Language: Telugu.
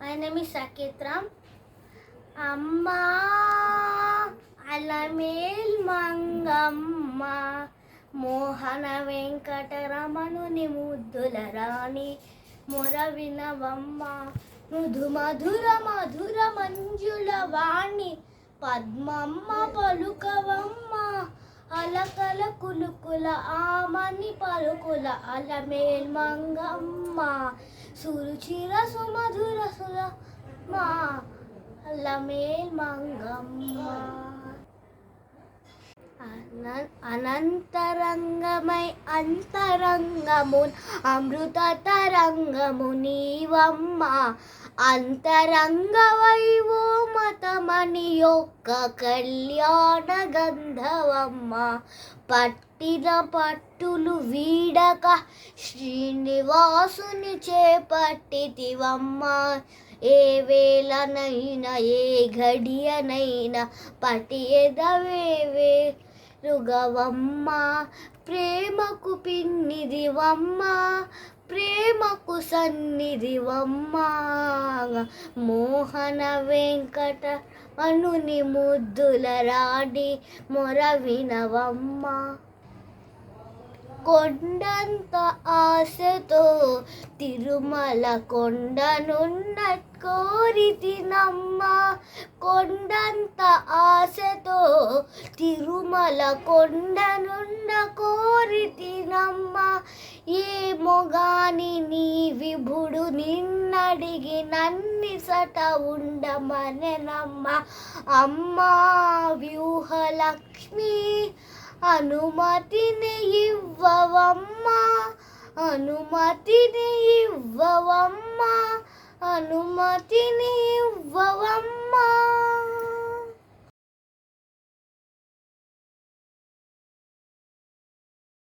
మై నేమ్ ఇస్ సకేత్ అమ్మా అలమేల్ మంగమ్మ మోహన వెంకటరమణుని ముద్దుల రాణి మొర మృదు మధుర మధుర మంజుల వాణి పద్మమ్మ పలుకవమ్మ అలకల కులుకుల ఆమని పలుకుల అలమేల్ మంగమ్మ സുരുചി രസുമധുരസുര മാ ലമേൽ മംഗമ്മ అనంతరంగమై అంతరంగమున్ అమృత తరంగము నీవమ్మ. అంతరంగ వైవో మతమణి యొక్క కళ్యాణ గంధవమ్మ. పట్టిన పట్టులు వీడక శ్రీనివాసుని చేపట్టితివమ్మ. ఏ వేళనైనా ఏ ఘడియనైనా పటి ఎదవేవే రుగవమ్మ ప్రేమకు పిన్నిదివమ్మ ప్రేమకు సన్నిధివమ్మ మోహన వెంకట అనుని ముద్దుల రాడి మొరవినవమ్మ. కొండంత ఆశతో తిరుమల కొండనున్న కోరితినమ్మ కొండంత ఆశతో తిరుమల కొండనున్న కోరితినమ్మ ఏమో గాని నీ విభుడు నిన్నడిగి నన్ని సట ఉండమనెనమ్మ. అమ్మా వ్యూహలక్ష్మి అనుమతిని ఇవ్వవమ్మా అనుమతిని ఇవ్వవమ్మా అనుమతిని ఇవ్వ